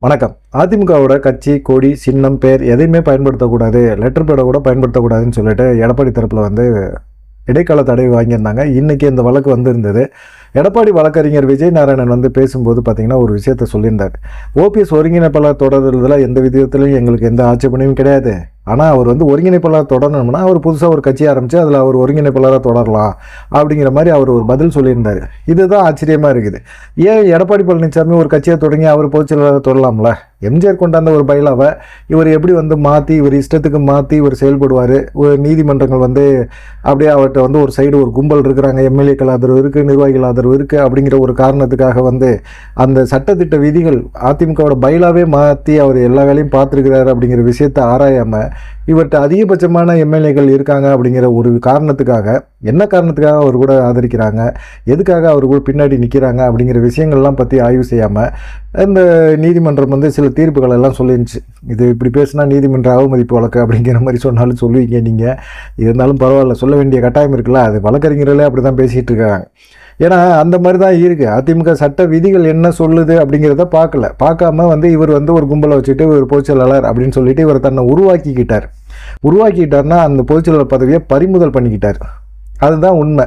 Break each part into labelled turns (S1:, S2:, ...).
S1: வணக்கம். அதிமுகவோட கட்சி கொடி சின்னம் பேர் எதையுமே பயன்படுத்தக்கூடாது. லெட்டர் பேடை கூட பயன்படுத்தக்கூடாதுன்னு சொல்லிட்டு எடப்பாடி தரப்பில் வந்து இடைக்கால தடை வாங்கியிருந்தாங்க. இன்றைக்கி இந்த வழக்கு வந்திருந்தது. எடப்பாடி வழக்கறிஞர் விஜய் நாராயணன் வந்து பேசும்போது பார்த்திங்கன்னா ஒரு விஷயத்த சொல்லியிருந்தார். ஓபிஎஸ் ஒருங்கிணைப்பாளர் தொடர்றதுல எந்த விதத்துலையும் எங்களுக்கு எந்த ஆட்சேபனையும் கிடையாது. ஆனால் அவர் வந்து ஒருங்கிணைப்பாளர் தொடரணும்னா அவர் புதுசாக ஒரு கட்சி ஆரம்பித்து அதில் அவர் ஒருங்கிணைப்பாளராக தொடரலாம் அப்படிங்கிற மாதிரி அவர் ஒரு பதில் சொல்லியிருந்தார். இதுதான் ஆச்சரியமாக இருக்குது. ஏன் எடப்பாடி பழனிசாமி ஒரு கட்சியை தொடங்கி அவர் பொதுச்செயலாளராக தொடரலாம்ல? எம்ஜிஆர் கொண்டாந்த ஒரு பயிலாவை இவர் எப்படி வந்து மாற்றி இவர் இஷ்டத்துக்கு மாற்றி இவர் செயல்படுவார்? ஒரு நீதிமன்றங்கள் வந்து அப்படியே அவர்கிட்ட வந்து ஒரு சைடு ஒரு கும்பல் இருக்கிறாங்க. எம்எல்ஏக்கள் ஆதரவு இருக்குது நிர்வாகிகள் ஆதரவு இருக்குது அப்படிங்கிற ஒரு காரணத்துக்காக வந்து அந்த சட்டத்திட்ட விதிகள் அதிமுகவோட பயிலாவே மாற்றி அவர் எல்லா வேலையும் பார்த்துருக்கிறாரு அப்படிங்கிற விஷயத்தை ஆராயாமல் இவர்கிட்ட அதிகபட்சமான எம்எல்ஏக்கள் இருக்காங்க அப்படிங்கிற ஒரு காரணத்துக்காக என்ன காரணத்துக்காக அவர் கூட ஆதரிக்கிறாங்க எதுக்காக அவர் கூட பின்னாடி நிற்கிறாங்க அப்படிங்கிற விஷயங்கள்லாம் பற்றி ஆய்வு செய்யாமல் இந்த நீதிமன்றம் வந்து சில தீர்ப்புகள் எல்லாம் சொல்லிருந்துச்சு. இது இப்படி பேசினா நீதிமன்ற அவமதிப்பு வழக்கு அப்படிங்கிற மாதிரி சொன்னாலும் சொல்லுவீங்க நீங்கள் இருந்தாலும் பரவாயில்ல சொல்ல வேண்டிய கட்டாயம் இருக்குல்ல அது வழக்கறிஞர்களே அப்படி தான் பேசிகிட்டு இருக்காங்க. ஏன்னா அந்த மாதிரி தான் இருக்குது அதிமுக சட்ட விதிகள் என்ன சொல்லுது அப்படிங்கிறத பார்க்கல. பார்க்காம வந்து இவர் வந்து ஒரு கும்பலை வச்சுட்டு ஒரு பொதுச்செயலாளர் அப்படின்னு சொல்லிட்டு இவர் தன்னை உருவாக்கிக்கிட்டார். உருவாக்கிக்கிட்டார்னா அந்த பொதுச்செயலாளர் பதவியை பறிமுதல் பண்ணிக்கிட்டார். அதுதான் உண்மை.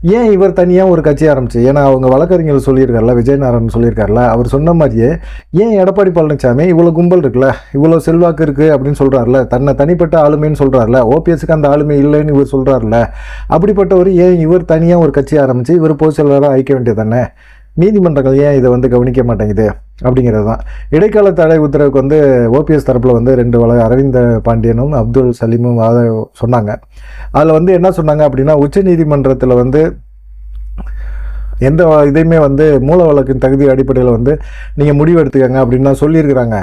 S1: ஏன் இவர் தனியாக ஒரு கட்சி ஆரம்பிச்சு? ஏன்னா அவங்க வழக்கறிஞர் சொல்லியிருக்கார்ல விஜயநாராயணன் சொல்லியிருக்காருல அவர் சொன்ன மாதிரியே ஏன் எடப்பாடி பழனிசாமி இவ்வளோ கும்பல் இருக்குல்ல இவ்வளோ செல்வாக்கு இருக்குது அப்படின்னு சொல்கிறாருல தன்னை தனிப்பட்ட ஆளுமைன்னு சொல்கிறாருல ஓபிஎஸ்க்கு அந்த ஆளுமை இல்லைன்னு இவர் சொல்கிறாருல அப்படிப்பட்டவர் ஏன் இவர் தனியாக ஒரு கட்சி ஆரம்பித்து இவர் பொதுச் செயலராக ஐக்க வேண்டியது தானே? நீதிமன்றங்கள் ஏன் இதை வந்து கவனிக்க மாட்டேங்குது? அப்படிங்கிறது தான் இடைக்கால தடை உத்தரவுக்கு வந்து ஓபிஎஸ் தரப்பில் வந்து ரெண்டு வழ அரவிந்த பாண்டியனும் அப்துல் சலீமும் வாத சொன்னாங்க. அதில் வந்து என்ன சொன்னாங்க அப்படின்னா உச்ச நீதிமன்றத்தில் வந்து எந்த இதையுமே வந்து மூல வழக்கின் தகுதி அடிப்படையில் வந்து நீங்கள் முடிவு எடுத்துக்கங்க அப்படின்னு தான் சொல்லியிருக்கிறாங்க.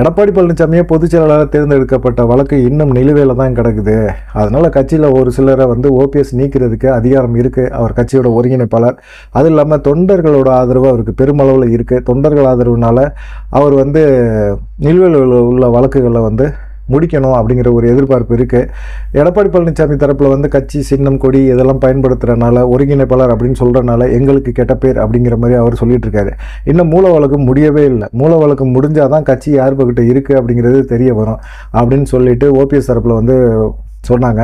S1: எடப்பாடி பழனிசாமியே பொதுச் செயலாளராக தேர்ந்தெடுக்கப்பட்ட வழக்கு இன்னும் நிலுவையில் தான் கிடக்குது. அதனால் கட்சியில் ஒரு சிலரை வந்து ஓபிஎஸ் நீக்கிறதுக்கு அதிகாரம் இருக்குது அவர் கட்சியோட ஒருங்கிணைப்பாளர். அது இல்லாமல் தொண்டர்களோட ஆதரவு அவருக்கு பெருமளவில் இருக்குது தொண்டர்கள் ஆதரவுனால அவர் வந்து நிலுவையில் உள்ள வழக்குகளை வந்து முடிக்கணும் அப்படிங்கிற ஒரு எதிர்பார்ப்பு இருக்குது எடப்பாடி பழனிசாமி தரப்பில் வந்து கட்சி சின்னம் கொடி இதெல்லாம் பயன்படுத்துகிறனால ஒருங்கிணைப்பாளர் அப்படின்னு சொல்கிறனால எங்களுக்கு கெட்ட பேர் அப்படிங்கிற மாதிரி அவர் சொல்லிட்டு இருக்காரு. இன்னும் மூல வழக்கு முடியவே இல்லை. மூல வழக்கு முடிஞ்சால் தான் கட்சி யார் பக்கிட்ட இருக்குது அப்படிங்கிறது தெரிய வரும் அப்படின்னு சொல்லிட்டு ஓபிஎஸ் தரப்பில் வந்து சொன்னாங்க.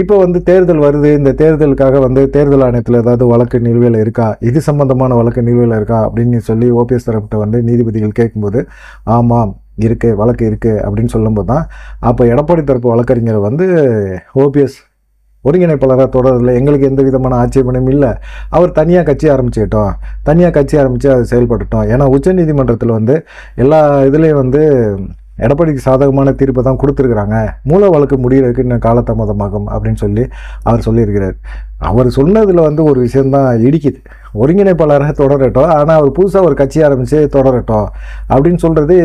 S1: இப்போ வந்து தேர்தல் வருது. இந்த தேர்தலுக்காக வந்து தேர்தல் ஆணையத்தில் ஏதாவது வழக்கு நிலுவையில் இருக்கா? இது சம்பந்தமான வழக்கு நிலுவையில் இருக்கா? அப்படின்னு சொல்லி ஓபிஎஸ் தரப்பிட்ட வந்து நீதிபதிகள் கேட்கும்போது ஆமாம் இருக்குது வழக்கு இருக்குது அப்படின்னு சொல்லும்போது தான் அப்போ எடப்பாடி தரப்பு வழக்கறிஞர் வந்து ஓபிஎஸ் ஒருங்கிணைப்பாளராக தொடரில். எங்களுக்கு எந்த விதமான ஆட்சேபனையும் இல்லை. அவர் தனியாக கட்சி ஆரம்பிச்சுக்கிட்டோம். தனியாக கட்சி ஆரம்பித்து அது செயல்பட்டுட்டோம். ஏன்னா உச்சநீதிமன்றத்தில் வந்து எல்லா இதுலேயும் வந்து எடப்பாடிக்கு சாதகமான தீர்ப்பை தான் கொடுத்துருக்குறாங்க. மூல வழக்கு முடிகிறதுக்கு இன்னும் காலதாமதமாகும் அப்படின்னு சொல்லி அவர் சொல்லியிருக்கிறார். அவர் சொன்னதில் வந்து ஒரு விஷயந்தான் இடிக்குது. ஒருங்கிணைப்பாளராக தொடரட்டும். ஆனால் அவர் புதுசாக ஒரு கட்சி ஆரம்பித்து தொடரட்டும். அப்படின்னு சொல்கிறது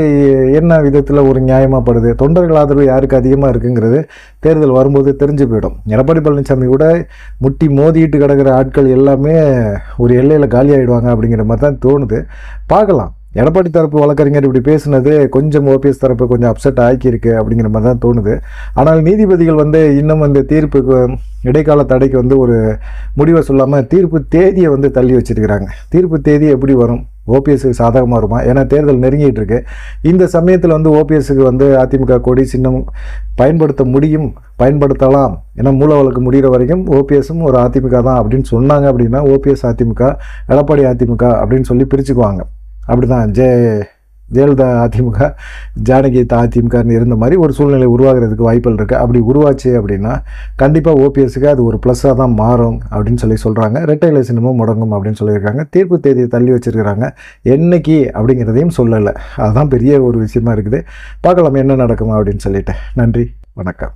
S1: என்ன விதத்தில் ஒரு நியாயமாகப்படுது தொண்டர்கள் ஆதரவு யாருக்கு அதிகமாக இருக்குங்கிறது தேர்தல் வரும்போது தெரிஞ்சு போயிடும். எடப்பாடி பழனிசாமி கூட முட்டி மோதிட்டு கிடக்கிற ஆட்கள் எல்லாமே ஒரு எல்லையில் காலி ஆகிடுவாங்க அப்படிங்கிற மாதிரி தான் தோணுது. பார்க்கலாம். எடப்பாடி தரப்பு வழக்கறிஞர் இப்படி பேசினது கொஞ்சம் ஓபிஎஸ் தரப்பு கொஞ்சம் அப்செட் ஆக்கியிருக்கு அப்படிங்கிற மாதிரி தான் தோணுது. ஆனால் நீதிபதிகள் வந்து இன்னும் அந்த தீர்ப்புக்கு இடைக்கால தடைக்கு வந்து ஒரு முடிவை சொல்லாமல் தீர்ப்பு தேதியை வந்து தள்ளி வச்சிருக்கிறாங்க. தீர்ப்பு தேதி எப்படி வரும்? ஓபிஎஸ்க்கு சாதகமாக வருமா? ஏன்னா தேர்தல் நெருங்கிட்டு இருக்கு. இந்த சமயத்தில் வந்து ஓபிஎஸ்க்கு வந்து அதிமுக கொடி சின்னம் பயன்படுத்த முடியும் பயன்படுத்தலாம் ஏன்னா மூல வழக்கு முடிகிற வரைக்கும் ஓபிஎஸும் ஒரு அதிமுக தான் அப்படின்னு சொன்னாங்க அப்படின்னா ஓபிஎஸ் அதிமுக எடப்பாடி அதிமுக அப்படின்னு சொல்லி பிரிச்சுக்குவாங்க. அப்படி தான் ஜெய ஜெயலலிதா அதிமுக ஜானகி அதிமுகன்னு இருந்த மாதிரி ஒரு சூழ்நிலை உருவாகிறதுக்கு வாய்ப்புகள் இருக்குது அப்படி உருவாச்சு அப்படின்னா கண்டிப்பாக ஓபிஎஸ்க்கு அது ஒரு ப்ளஸ்ஸாக தான் மாறும் அப்படின்னு சொல்லி சொல்கிறாங்க ரெட்டை இலசினமும் முடங்கும் அப்படின்னு சொல்லியிருக்காங்க. தீர்ப்பு தேதியை தள்ளி வச்சிருக்கிறாங்க. என்னைக்கு அப்படிங்கிறதையும் சொல்லலை. அதுதான் பெரிய ஒரு விஷயமா இருக்குது. பார்க்கலாம் என்ன நடக்கும் அப்படின்னு சொல்லிட்டு. நன்றி வணக்கம்.